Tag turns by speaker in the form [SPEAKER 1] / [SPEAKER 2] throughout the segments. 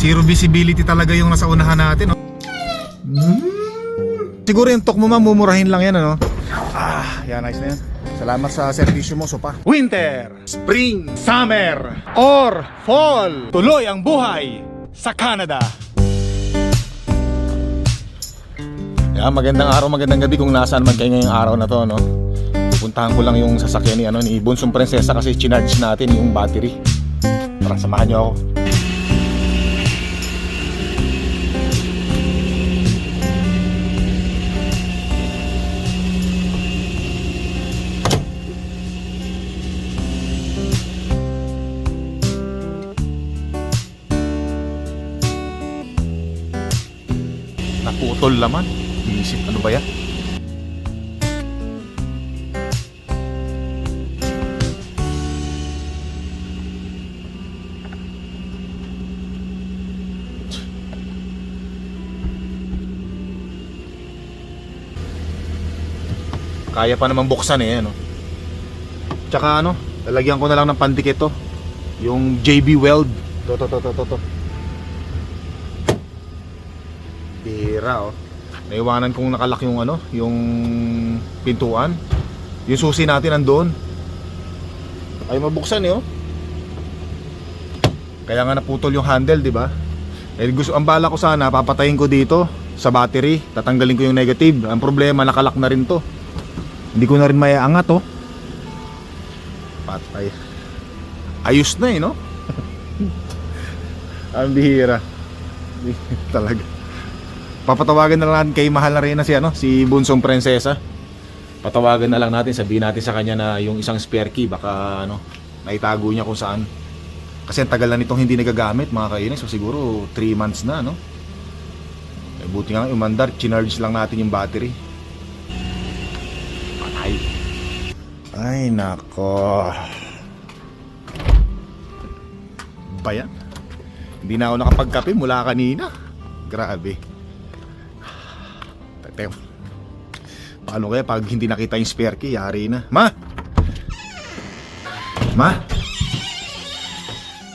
[SPEAKER 1] Zero visibility talaga yung nasa unahan natin, no? Siguro yung tok mo ma'am, mumurahin lang yan, ano? Ah, yan, nice na yan. Salamat sa servisyo mo, sopa. Winter, Spring, Summer, or Fall. Tuloy ang buhay sa Canada. Yan, magandang araw, magandang gabi kung nasaan man kayo ngayong araw na to, no? Puntahan ko lang yung sasakyan ni, ano, ni Bunsong Prinsesa kasi chinarge natin yung battery. Tara, samahan niyo ako. Naputol naman. Isip, ano ba yan? Kaya pa naman buksan eh, ano. Tsaka ano, lalagyan ko na lang ng pandikit to. Yung JB Weld. To, to, to, to, to, to. Bira oh. Naiwanan kong nakalak yung ano, yung pintuan. Yung susi natin nandoon. Ay mabuksan eh oh. Kaya nga naputol yung handle, di ba? Eh gusto ang bala ko sana papatayin ko dito sa battery, tatanggalin ko yung negative. Ang problema nakalak na rin to. Hindi ko na rin maiangat oh. Patay. Ayos na eh no? ang bihira. Talaga. Papatawagan na lang natin kay mahal na rin na si ano, si Bunsong Prinsesa. Patawagan na lang natin, sabihin natin sa kanya na yung isang spare key baka ano, naitago niya kung saan. Kasi ang tagal na nitong hindi nagagamit mga kainis, so siguro 3 months na no. Eh, buti nga umandar, chinarge lang natin yung battery. Patay. Ay nako. Ba yan? Hindi na ako nakapagkape mula kanina. Grabe. Teka. Paano kaya pag hindi nakita yung spare key, yari na. Ma! Ma!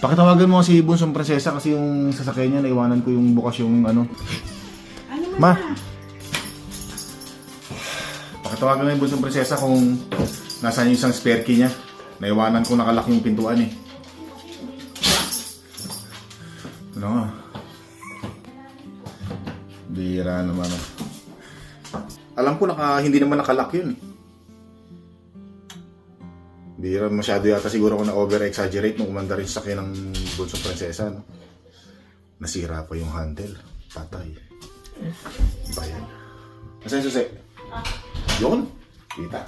[SPEAKER 1] Pakitawagan mo si Bunsong Prinsesa kasi yung sasakyan niya, naiwanan ko yung bukas yung ano.
[SPEAKER 2] Ano
[SPEAKER 1] Ma! Pakitawagan mo yung Bunsong Prinsesa kung nasaan yung isang spare key niya. Naiwanan ko nakalak yung pintuan eh. Ano nga? Bira naman. oh. Alam ko naka, hindi naman nakalak yun. eh. Bira masyado yata siguro ako na over-exaggerate nung umanda rin sa akin ng Bunsong Prinsesa. No? Nasira pa yung handle. Patay. Bayan. Nasaan yung susi? Yun. Kita.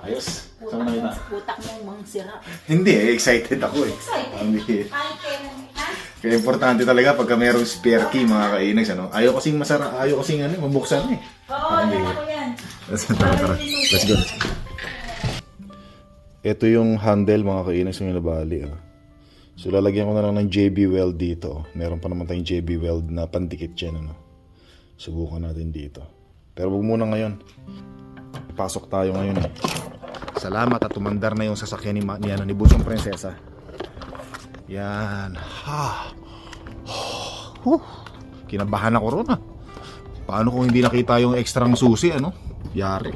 [SPEAKER 1] Ayos. Saan mo nakita?
[SPEAKER 2] Putak mo mang sira.
[SPEAKER 1] Hindi eh, excited ako eh.
[SPEAKER 2] Excited? Ha?
[SPEAKER 1] Kaya importante talaga pagka merong spare key mga kainags ano. Ayaw kasing masara, ayaw kasing ano, mabuksan eh.
[SPEAKER 2] Oo,
[SPEAKER 1] bihira.
[SPEAKER 2] ko yan.
[SPEAKER 1] Let's go, tara, tara. Let's go. let's go. Ito yung handle mga kainags yung nabali. Oh. So lalagyan ko na lang ng JB Weld dito. Meron pa naman tayong JB Weld na pandikit dyan. Ano. Subukan natin dito. Pero wag muna ngayon. Pasok tayo ngayon eh. Salamat at tumandar na yung sasakyan ni, Ma- ni, ano, ni Busong Prinsesa. Yan. Ha. Huh. Kinabahan ako ron ah. Paano kung hindi nakita yung ekstrang susi ano? Yari.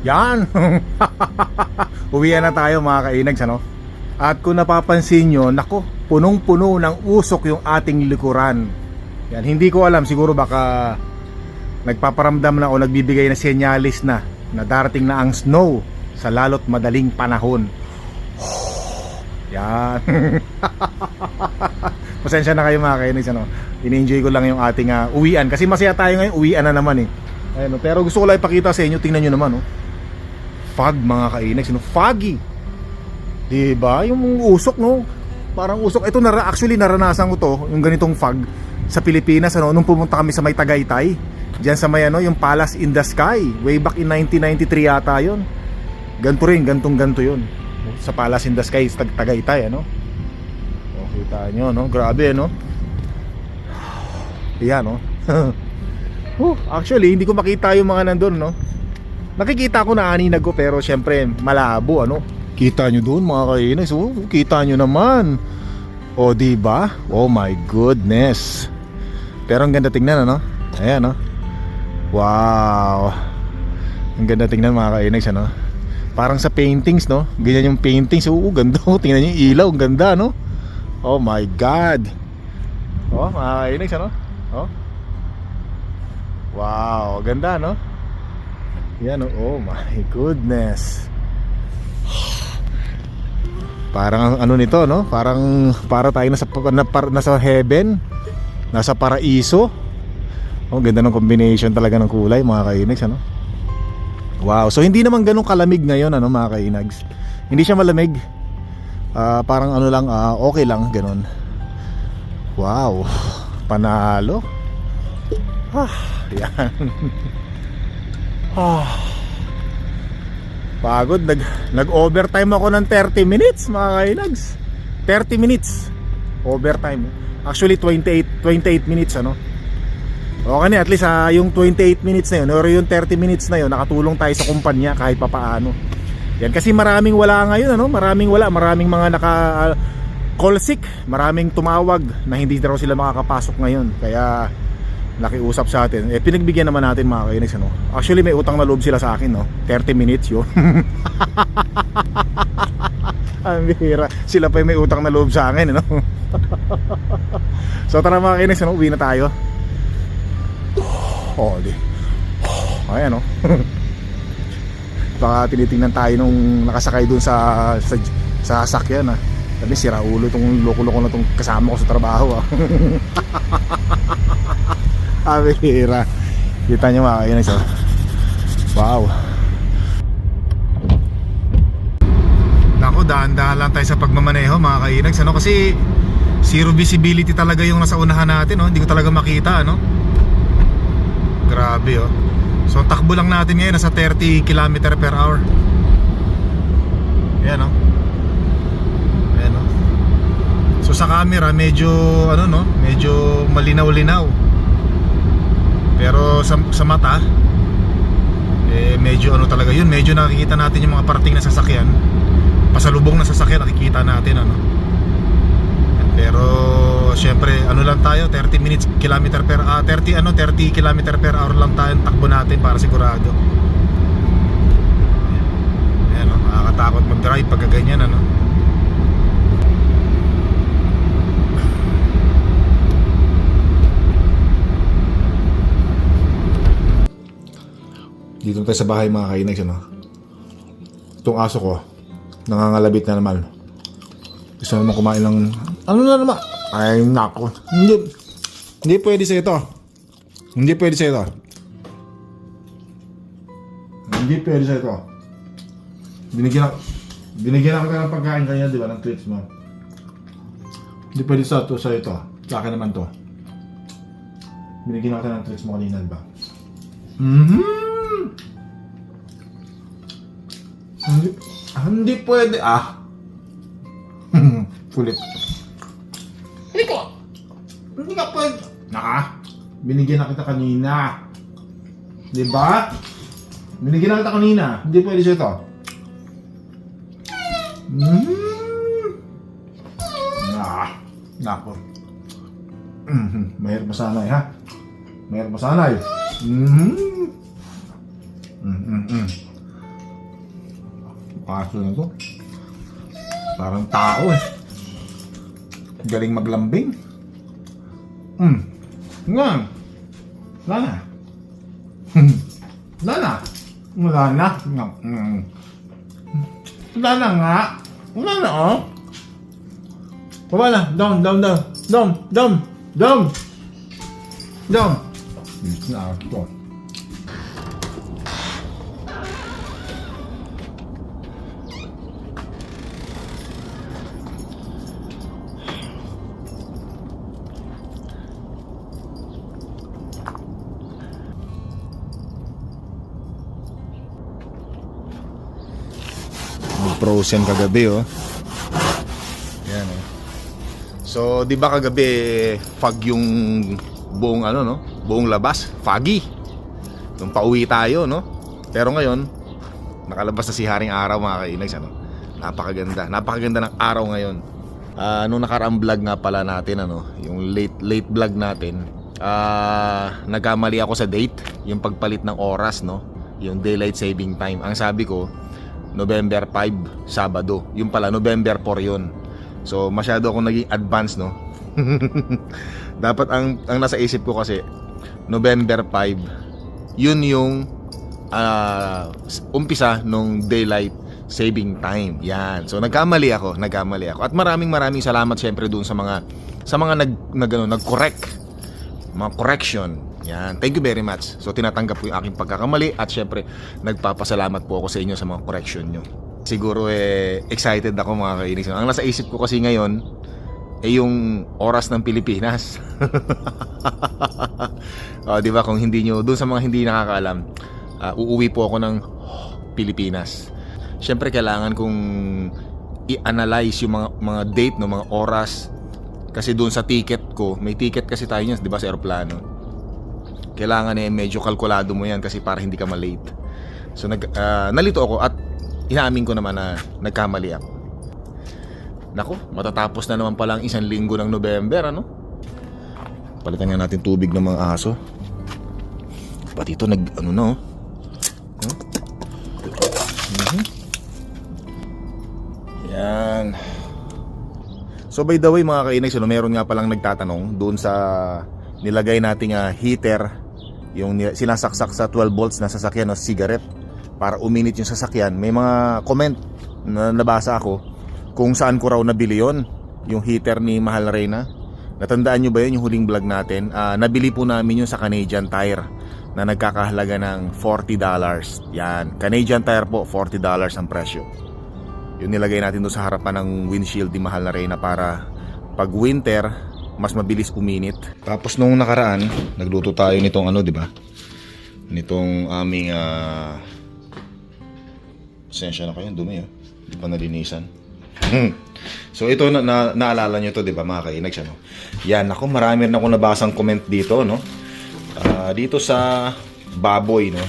[SPEAKER 1] Yan! Uwian na tayo mga kainags ano? At kung napapansin nyo, nako, punong-puno ng usok yung ating likuran. Yan, hindi ko alam, siguro baka nagpaparamdam na o nagbibigay na senyalis na na darating na ang snow sa lalot madaling panahon. Yan. Pasensya na kayo mga kainis ano. Ini-enjoy ko lang yung ating ah, uwian kasi masaya tayo ngayon, uwian na naman eh. Ayun, oh. pero gusto ko lang ipakita sa inyo, tingnan nyo naman oh. Fog mga kainis, no? foggy. 'Di ba? Yung usok no. Parang usok. Ito na actually naranasan ko to, yung ganitong fog sa Pilipinas ano nung pumunta kami sa May Tagaytay. Diyan sa may ano, yung Palace in the Sky. Way back in 1993 yata 'yon. Ganto rin, gantong ganto 'yon. Sa Palace in the Sky sa Tag- Tagaytay ano. O kita nyo no, grabe no. Yan, no? oh, actually, hindi ko makita yung mga nandun, no? Nakikita ko na aninag ko pero syempre malabo, ano? Kita nyo doon mga kainis. Oh, kita nyo naman. O, di ba? Oh my goodness. Pero ang ganda tingnan, ano? Ayan, no? Wow. Ang ganda tingnan mga kainis, ano? Parang sa paintings, no? Ganyan yung paintings. Oo, ganda. oh. Tingnan yung ilaw. Ang ganda, no? Oh my God. Oh, mga kainis, ano? Oh. Wow, ganda, no? Yan, oh, oh my goodness. Parang ano nito, no? Parang para tayo nasa nasa heaven, nasa paraiso. Oh, ganda ng combination talaga ng kulay, mga kainags, ano? Wow, so hindi naman ganun kalamig ngayon, ano, mga kainags. Hindi siya malamig. Ah, parang ano lang, ah, okay lang, ganun. Wow, panalo. Ah, yan. ah. Pagod, nag, nag-overtime ako ng 30 minutes mga kainags 30 minutes Overtime Actually 28, 28 minutes ano Okay na, at least ah, yung 28 minutes na yun Or yung 30 minutes na yun Nakatulong tayo sa kumpanya kahit papaano. Yan kasi maraming wala ngayon ano? Maraming wala, maraming mga naka ah, Call sick, maraming tumawag Na hindi daw sila makakapasok ngayon. Kaya nakiusap sa atin. Eh pinagbigyan naman natin mga kainis ano? Actually may utang na loob sila sa akin no? 30 minutes yun ang bihira. Sila pa may utang na loob sa akin ano? So tara mga kainis ano? Uwi na tayo oh di ayan no baka tinitingnan tayo nung nakasakay dun sa sa, sa sasakyan ah sabi sira ulo tong loko-loko na tong kasama ko sa trabaho ah Abira. Kita nyo mga kainis oh. Wow. Nako, dahan-dahan lang tayo sa pagmamaneho mga kainags ano kasi zero visibility talaga yung nasa unahan natin no? hindi ko talaga makita ano grabe oh. So ang takbo lang natin ngayon nasa 30 km per hour. Yan oh. Yan oh. So sa camera medyo ano no? Medyo malinaw-linaw. Pero sa, sa mata eh medyo ano talaga yun? Medyo nakikita natin yung mga parating na sasakyan. Pasalubong na sasakyan nakikita natin ano pero syempre ano lang tayo 30 minutes kilometer per ah, 30 ano 30 kilometer per hour lang tayo takbo natin para sigurado ayan o nakakatakot mag drive pag ganyan ano Dito tayo sa bahay mga kainags ano. Itong aso ko, nangangalabit na naman. Gusto naman kumain ng... Ano na naman? Ay, nako. Hindi, hindi pwede sa ito. Hindi pwede sa ito. Hindi pwede sa ito. Binigyan ako, binigyan ako ng pagkain kanya, di ba, ng treats mo. Hindi pwede sa ito, sa ito. Sa akin naman to. Binigyan ako ng treats mo kanina, di ba? Mhm. Hindi, hindi pwede. Ah. Kulit. Hindi ka pwede. Naka. Binigyan na kita kanina. Di ba? Binigyan na kita kanina. Hindi pwede siya ito. Mm. Ah. Nako. Mhm. Mahirap masanay ha. Mahirap masanay. Mhm. Mm-mm-mm. Kaso na to. Parang tao eh. Galing maglambing. Hmm. Nga. Wala na. Hmm. Wala na. Wala na. Nga. Mm. Wala na nga. Wala na oh. Wala na. Down, down, down. Down, down, down. Down. Yes, na ako. frozen kagabi oh. Yan oh. So, 'di ba kagabi fog yung buong ano no, buong labas, foggy. Nung pauwi tayo no. Pero ngayon, nakalabas na si Haring Araw mga kainags ano. Napakaganda, napakaganda ng araw ngayon. Ah, nung nakaraang vlog nga pala natin ano, yung late late vlog natin, ah nagkamali ako sa date, yung pagpalit ng oras no, yung daylight saving time. Ang sabi ko, November 5, Sabado. Yung pala November 4 yun. So masyado akong naging advance no. Dapat ang ang nasa isip ko kasi November 5 yun yung ah, umpisa nung daylight saving time. Yan. So nagkamali ako, nagkamali ako. At maraming maraming salamat syempre doon sa mga sa mga nag nag ano, nag-correct mga correction. Yan. Thank you very much. So tinatanggap ko yung aking pagkakamali at syempre nagpapasalamat po ako sa inyo sa mga correction nyo. Siguro eh excited ako mga kainis. Ang nasa isip ko kasi ngayon eh yung oras ng Pilipinas. oh, 'di ba kung hindi nyo doon sa mga hindi nakakaalam, ah, uuwi po ako ng Pilipinas. Syempre kailangan kong i-analyze yung mga mga date no, mga oras kasi doon sa ticket ko, may ticket kasi tayo niyan, 'di ba, sa eroplano. Kailangan eh medyo kalkulado mo 'yan kasi para hindi ka ma-late. So nag ah, nalito ako at inaamin ko naman na nagkamali ako. Nako, matatapos na naman pala ang isang linggo ng November, ano? Palitan nga natin tubig ng mga aso. Pati ito nag, ano na, oh. Huh? Mhm. Yan. So by the way mga kainay, so, meron nga palang nagtatanong doon sa nilagay nating ah, heater, yung sinasaksak sa 12 volts na sasakyan o cigarette para uminit yung sasakyan. May mga comment na nabasa ako kung saan ko raw nabili yon yung heater ni Mahal Reyna. Natandaan nyo ba yun yung huling vlog natin? Ah, nabili po namin yun sa Canadian Tire na nagkakahalaga ng $40. Yan, Canadian Tire po, $40 ang presyo. Yung nilagay natin doon sa harapan ng windshield ni Mahal na Reyna para pag winter, mas mabilis uminit. Tapos nung nakaraan, nagluto tayo nitong ano, di ba? Nitong aming ah Pasensya na kayo, dumi oh. Di pa nalinisan. Hmm. So ito na, na naalala nyo to, 'di ba, mga kainags ano? Yan, ako marami rin ako nabasang comment dito, no? Ah, dito sa baboy, no?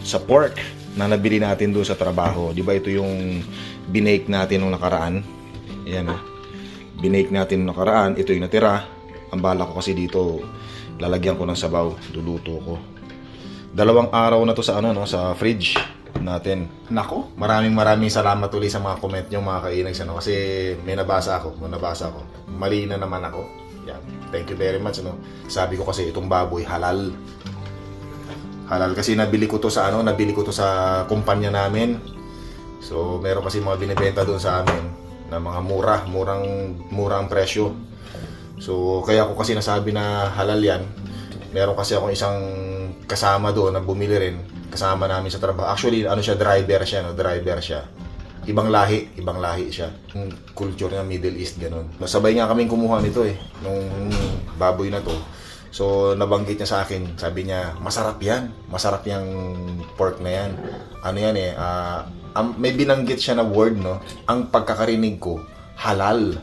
[SPEAKER 1] Sa pork na nabili natin doon sa trabaho. 'Di ba ito yung binake natin nung nakaraan? Ayan, no? Binake natin nung nakaraan, ito yung natira. Ang bala ko kasi dito, lalagyan ko ng sabaw, luluto ko. Dalawang araw na to sa ano, no, sa fridge natin. Nako, maraming maraming salamat ulit sa mga comment nyo mga kainags ano kasi may nabasa ako, may nabasa ako. Mali na naman ako. Yan. Thank you very much ano. Sabi ko kasi itong baboy halal. Halal kasi nabili ko to sa ano, nabili ko to sa kumpanya namin. So, meron kasi mga binebenta doon sa amin na mga mura, murang murang presyo. So, kaya ko kasi nasabi na halal yan. Meron kasi ako isang kasama doon na bumili rin kasama namin sa trabaho. Actually, ano siya, driver siya, no? driver siya. Ibang lahi, ibang lahi siya. Yung culture niya, Middle East, ganun. Nasabay nga kaming kumuha nito eh, nung baboy na to. So, nabanggit niya sa akin, sabi niya, masarap yan. Masarap yung pork na yan. Ano yan eh, ah, ang- may binanggit siya na word, no? Ang pagkakarinig ko, halal.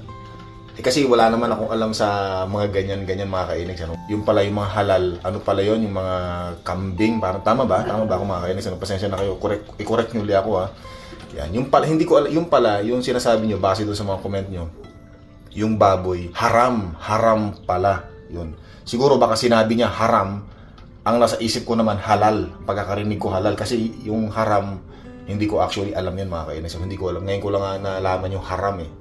[SPEAKER 1] Eh, kasi wala naman akong alam sa mga ganyan-ganyan mga kainags. Ano? Yung pala yung mga halal, ano pala yon yung mga kambing, parang tama ba? Tama ba ako mga kainags? Ano? Pasensya na kayo, correct, i-correct nyo ulit ako ha. Yan, yung pala, hindi ko alam, yung pala, yung sinasabi nyo, base doon sa mga comment nyo, yung baboy, haram, haram pala. Yun. Siguro baka sinabi niya haram, ang nasa isip ko naman halal, pagkakarinig ko halal. Kasi yung haram, hindi ko actually alam yan mga kainis. Hindi ko alam. Ngayon ko lang nga nalaman yung haram eh.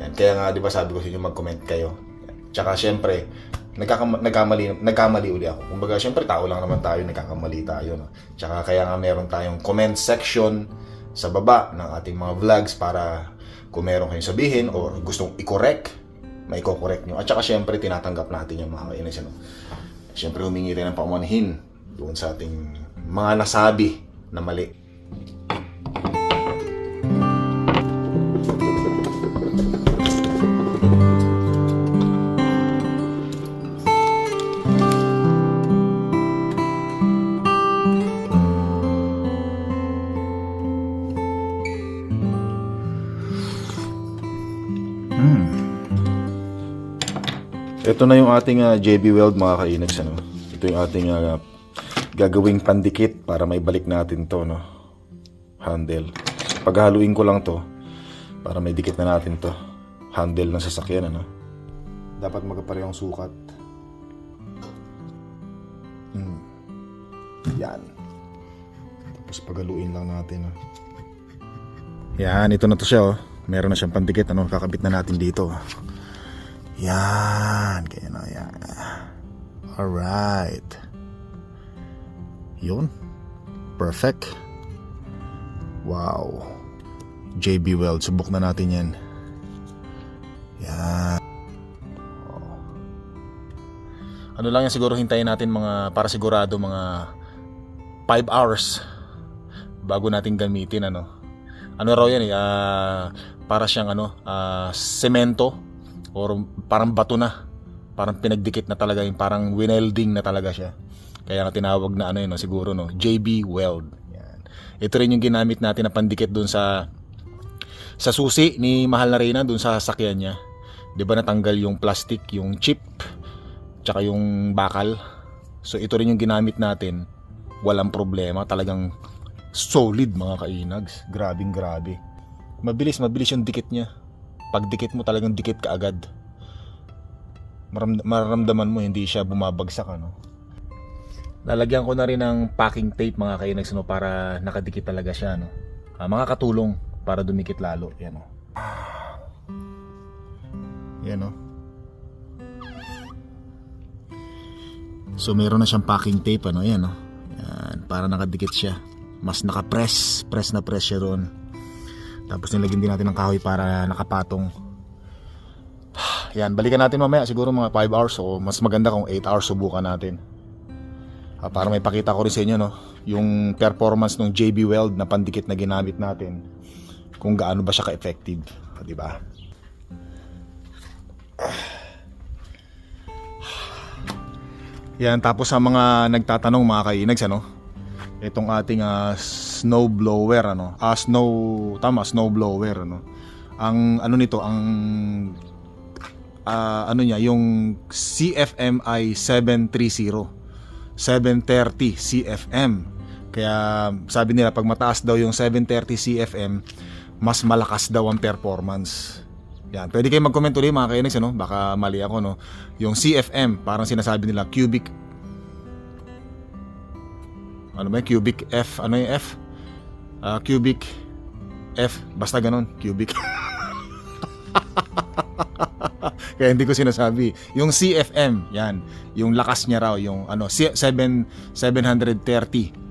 [SPEAKER 1] Yan. Kaya nga, di ba sabi ko sa inyo, mag-comment kayo. Yan. Tsaka, syempre, nagkakam- nagkamali, nagkamali uli ako. Kumbaga, syempre, tao lang naman tayo, nagkakamali tayo. No? Tsaka, kaya nga meron tayong comment section sa baba ng ating mga vlogs para kung meron kayong sabihin o gustong i-correct, may correct nyo. At saka, syempre, tinatanggap natin yung mga kainis. Ano? Syempre, humingi rin ng pamanhin doon sa ating mga nasabi na mali. Ito na yung ating ah, JB Weld mga kainags. Ano? Ito yung ating ah, gagawing pandikit para may balik natin to. No? Handle. Paghaluin ko lang to para may dikit na natin to. Handle ng sasakyan. Ano? Dapat magkaparehong sukat. Hmm. Yan. Tapos paghaluin lang natin. ah. Yan, ito na to siya oh. Meron na siyang pandikit. Ano? Kakabit na natin dito. Yan. Kaya na yan. Alright. Yun. Perfect. Wow. JB Weld. Subok na natin yan. Yan. Oh. Ano lang yan siguro hintayin natin mga para sigurado mga 5 hours bago natin gamitin ano. Ano raw yan eh, ah, para siyang ano, ah, semento or parang bato na. Parang pinagdikit na talaga yung parang winelding na talaga siya. Kaya nga tinawag na ano yun, siguro no, JB Weld. Yan. Ito rin yung ginamit natin na pandikit dun sa sa susi ni Mahal na Reyna dun sa sasakyan niya. 'Di ba natanggal yung plastic, yung chip, tsaka yung bakal. So ito rin yung ginamit natin. Walang problema, talagang solid mga kainags. Grabing grabe. Mabilis, mabilis yung dikit niya. Pag dikit mo talagang dikit ka agad. Mararamdaman mo hindi siya bumabagsak ano. Lalagyan ko na rin ng packing tape mga kainags no, para nakadikit talaga siya no. Ah, mga katulong para dumikit lalo. Yan o. Yan o. So meron na siyang packing tape ano, yan o. Yan, para nakadikit siya. Mas naka-press, press na press siya doon. Tapos nilagyan din natin ng kahoy para nakapatong. Yan, balikan natin mamaya siguro mga 5 hours o mas maganda kung 8 hours subukan natin. Ah, para may pakita ko rin sa inyo no, yung performance ng JB Weld na pandikit na ginamit natin. Kung gaano ba siya ka-effective, Ah, di ba? Yan, tapos sa mga nagtatanong mga kainags, ano? Itong ating ah, snow blower, ano? Ah, snow, tama, snow blower, ano? Ang ano nito, ang ah, ano niya, yung CFMI 730. 730 CFM. Kaya sabi nila pag mataas daw yung 730 CFM, mas malakas daw ang performance. Yan, pwede kayo mag-comment ulit mga kainis, ano? Baka mali ako, no? Yung CFM, parang sinasabi nila cubic ano ba yun? cubic F, ano yung F? Ah, cubic F, basta ganun, cubic. Kaya hindi ko sinasabi. Yung CFM, yan, yung lakas niya raw, yung ano, C- 7 730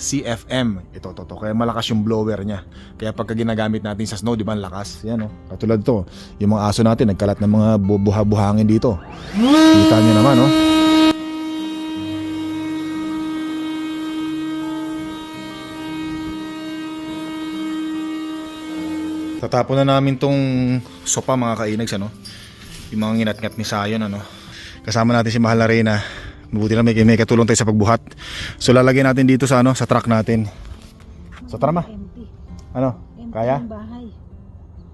[SPEAKER 1] CFM. Ito, to, to. Kaya malakas yung blower niya. Kaya pagka ginagamit natin sa snow, di ba, ang lakas. Yan, oh. Katulad to. Yung mga aso natin, nagkalat ng mga bu- buha-buhangin dito. Kita niyo naman, oh. Tatapon na namin tong sopa mga kainags ano. Yung mga nginat-ngat ni Sayon ano. Kasama natin si Mahal na Reyna. Mabuti na may, may katulong tayo sa pagbuhat. So lalagyan natin dito sa ano, sa truck natin. So tara ma. Ano? Kaya?
[SPEAKER 2] bahay.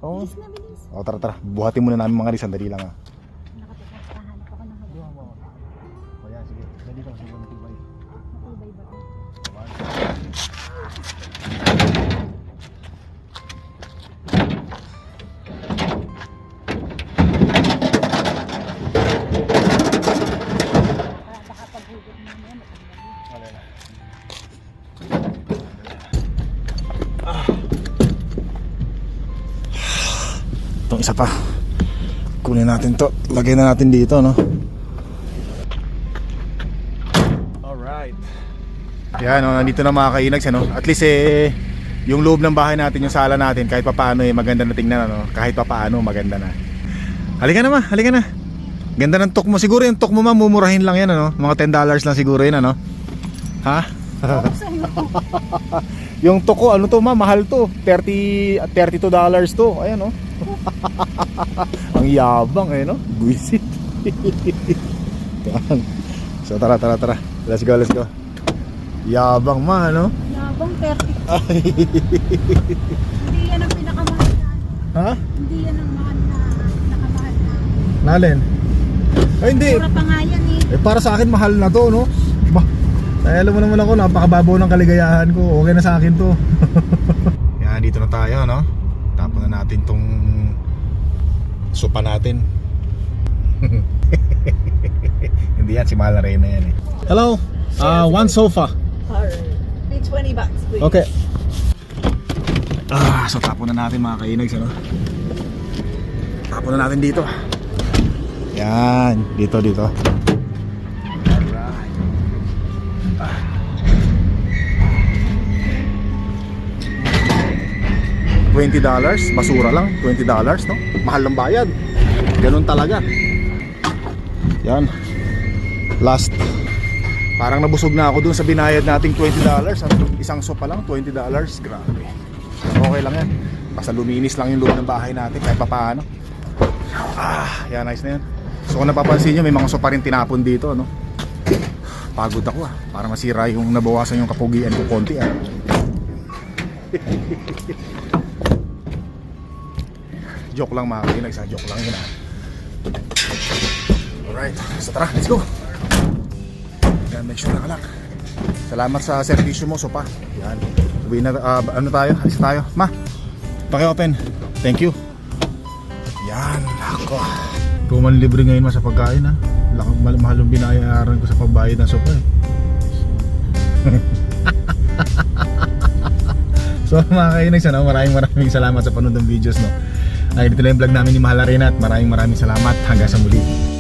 [SPEAKER 1] Oo.
[SPEAKER 2] Bilis.
[SPEAKER 1] O tara tara. Buhatin muna namin mga rin. Sandali lang ah.
[SPEAKER 2] Matanggal yun.
[SPEAKER 1] Itong isa pa. Kunin natin to. Lagay na natin dito, no? Alright. Yan, no, nandito na mga kainags, ano? At least eh, yung loob ng bahay natin, yung sala natin, kahit papaano eh, maganda na tingnan, ano? Kahit papaano, maganda na. Halika na ma, halika na. Ganda ng tok mo. Siguro yung tok mo ma, mumurahin lang yan, ano? Mga $10 lang siguro yun, ano? Ha? yung tok ko, ano to ma, mahal to. 30, $32 to. Ayan, oh. Ang yabang eh, no? Buisit. So tara, tara, tara. Let's go, let's go. Yabang ma, no?
[SPEAKER 2] Yabang 30. Hindi yan ang pinakamahal na.
[SPEAKER 1] Ha?
[SPEAKER 2] Hindi yan ang mahal na pinakamahal na.
[SPEAKER 1] Nalin? Ay, hindi.
[SPEAKER 2] Mura pa nga yan eh.
[SPEAKER 1] Eh, para sa akin, mahal na to, no? Ay, alam mo naman ako, napakababaw ng kaligayahan ko. Okay na sa akin to. Yan, dito na tayo, no? Tapon na natin tong sopa natin. Hindi yan, si Mahal Arena yan eh. Hello, uh, one sofa.
[SPEAKER 2] Alright. Be 20 bucks, please.
[SPEAKER 1] Okay. Ah, so tapon na natin mga kainags, ano? Tapon na natin dito. Yan, dito, dito. Alright. Ah. $20, basura lang, $20, no? Mahal ng bayad. Ganun talaga. Yan. Last. Parang nabusog na ako dun sa binayad nating $20. At isang sopa lang, $20. Grabe. Okay lang yan. Basta luminis lang yung loob ng bahay natin kahit papaano. Ah, yan, nice na yan. So kung napapansin nyo, may mga sopa rin tinapon dito, no? Pagod ako ah. Para masira yung nabawasan yung kapugian ko konti ah. joke lang mga kainegs, ah. joke lang yun ah. Alright, so tara, let's go. Yan, make sure nakalak. Salamat sa servisyo mo, sopa. Yan. Uwi na, ah, ano tayo? Alis tayo. Ma, paki-open. Thank you. Yan, ako. Ikaw man libre ngayon ma sa pagkain ha. Lakang mahal mahal yung binayaran ko sa pagbayad ng sopa eh. so mga kainags, ano, maraming maraming salamat sa panood ng videos no. Ay, dito lang yung vlog namin ni Mahal Arena at maraming maraming salamat hanggang sa muli.